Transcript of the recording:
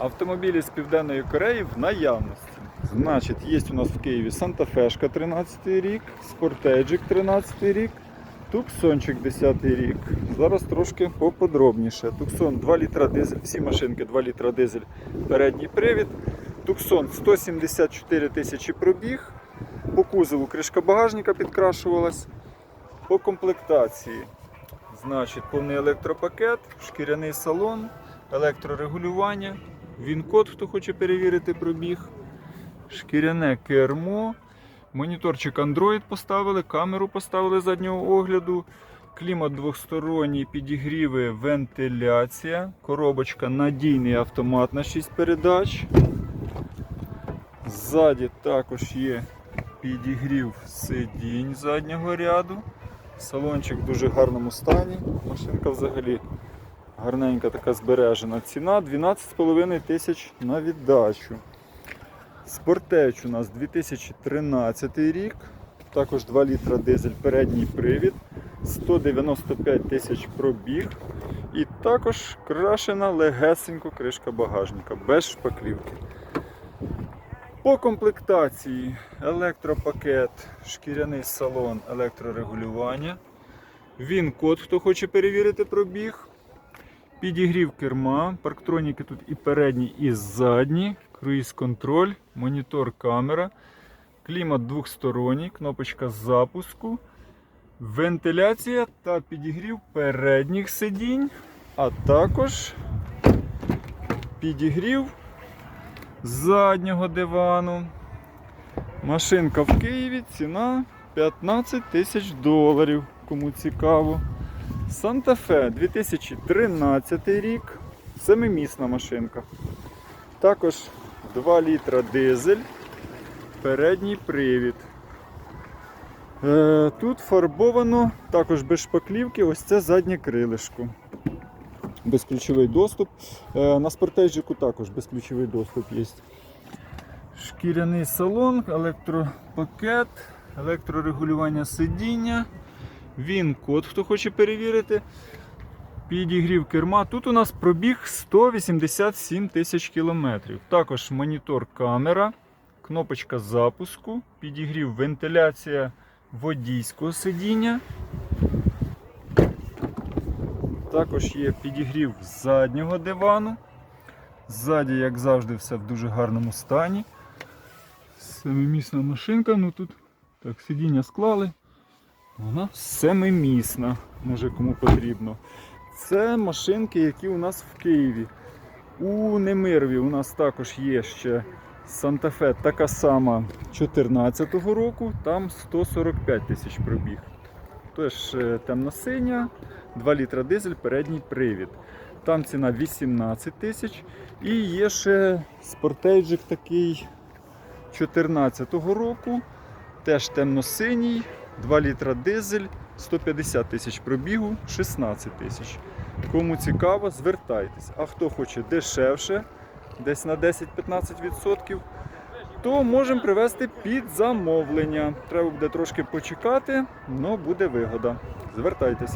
Автомобілі з Південної Кореї в наявності. Значить, є у нас в Києві Санта-Фешка 13 рік, Спортеджик 13 рік, Туксончик 10 рік. Зараз трошки поподробніше. Туксон 2 літра дизель, всі машинки 2 літра дизель, передній привід. Туксон 174 тисячі пробіг. По кузову кришка багажника підкрашувалась. По комплектації. Значить, повний електропакет, шкіряний салон, електрорегулювання, він-код, хто хоче перевірити пробіг, шкіряне кермо, моніторчик Android поставили, камеру поставили заднього огляду, клімат двохсторонній, підігріви, вентиляція, коробочка надійний автомат на 6 передач. Ззаді також є підігрів сидінь заднього ряду. Салончик в дуже гарному стані. Машинка взагалі гарненька така збережена. Ціна 12,5 тисяч на віддачу. Спортеч у нас 2013 рік. Також 2 літра дизель передній привід. 195 тисяч пробіг. І також крашена легесенько кришка багажника без шпаклівки. По комплектації електропакет, шкіряний салон, електрорегулювання. Він код, хто хоче перевірити пробіг. Підігрів керма, парктроніки тут і передні, і задні, круїз контроль, монітор камера, клімат двохсторонній, кнопочка запуску, вентиляція та підігрів передніх сидінь, а також підігрів заднього дивану. Машинка в Києві, ціна 15 тисяч доларів, кому цікаво. Санта-Фе 2013 рік, семимісна машинка. Також 2 літра дизель, передній привід. Е, Тут фарбовано також без шпаклівки, ось це заднє крилишко. Безключовий доступ. Е, На спортежику також безключовий доступ є. Шкіряний салон, електропакет, електрорегулювання сидіння. Він код, хто хоче перевірити. Підігрів керма. Тут у нас пробіг 187 тисяч кілометрів. Також монітор камера, кнопочка запуску, підігрів вентиляція водійського сидіння. Також є підігрів заднього дивану. Ззаді, як завжди, все в дуже гарному стані. Семимісна машинка, ну тут так, сидіння склали. Вона семимісна, може кому потрібно. Це машинки, які у нас в Києві. У Немирові у нас також є ще Санта-Фе така сама 2014 року, там 145 тисяч пробіг. Тож е, темно-синя, 2 літра дизель, передній привід. Там ціна 18 тисяч. І є ще спортейджик такий 2014 року, теж темно-синій, 2 літра дизель, 150 тисяч пробігу, 16 тисяч. Кому цікаво, звертайтесь. А хто хоче дешевше, десь на 10-15%, то можемо привезти під замовлення. Треба буде трошки почекати, але буде вигода. Звертайтесь.